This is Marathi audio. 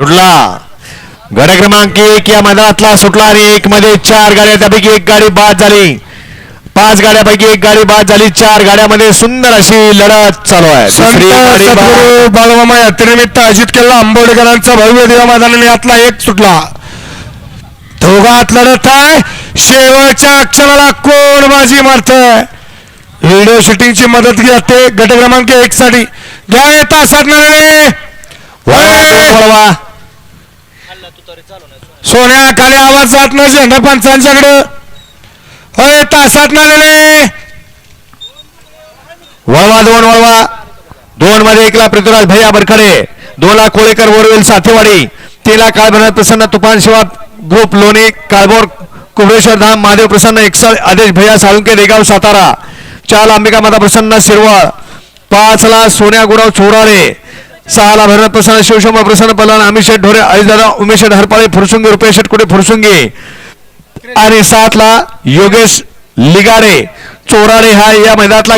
सुटला. गड क्रमांक एक या मैदानातला सुटला आणि एक मध्ये चार गाड्या त्यापैकी एक गाडी बाद झाली. पाच गाड्यापैकी एक गाडी बाद झाली. चार गाड्यामध्ये सुंदर अशी लढत चालू आहे. संत दुसरी गाडी बाद. सद्गुरू बाळमामा यात्रेनिमित्त आयोजित केलेला आंबोडेकरांचा भव्य दिवा मैदानाने यातला एक सुटला. दोघात लढत आहे. शेवटच्या अक्षराला कोण बाजी मारतंय? व्हिडिओ शूटिंगची मदत घेते गट क्रमांक एक साठी घ्या येता साधणारे. सोन्या खाली आवाज जात झेंडा पंचांच्याकडं. होय तासात नालेले वळवा दोन वळवा. दोन मध्ये एकला पृथ्वीराज भैया बरखडे. दोनला कोळेकर वरवेल साथेवाडी. तीन काळभर प्रसन्न तुफान शिवा ग्रुप लोणी काळभोर कुबळेश्वर धाम महादेव प्रसन्न एक्सल आदेश भैया साळुंके देगाव सातारा. चार अंबिका माता प्रसन्न शिरवळ. पाचला सोन्या गुराव चोराळे. सहाला भरण प्रसन्न शिवशंभर प्रसन्न पलान अमित ढोरे अजितदादा उमेश हरपाळे फुरसुंगी रुपेश कुठे फुरसुंगी? आणि सातला योगेश लिगाडे चोराडे हा या मैदानातला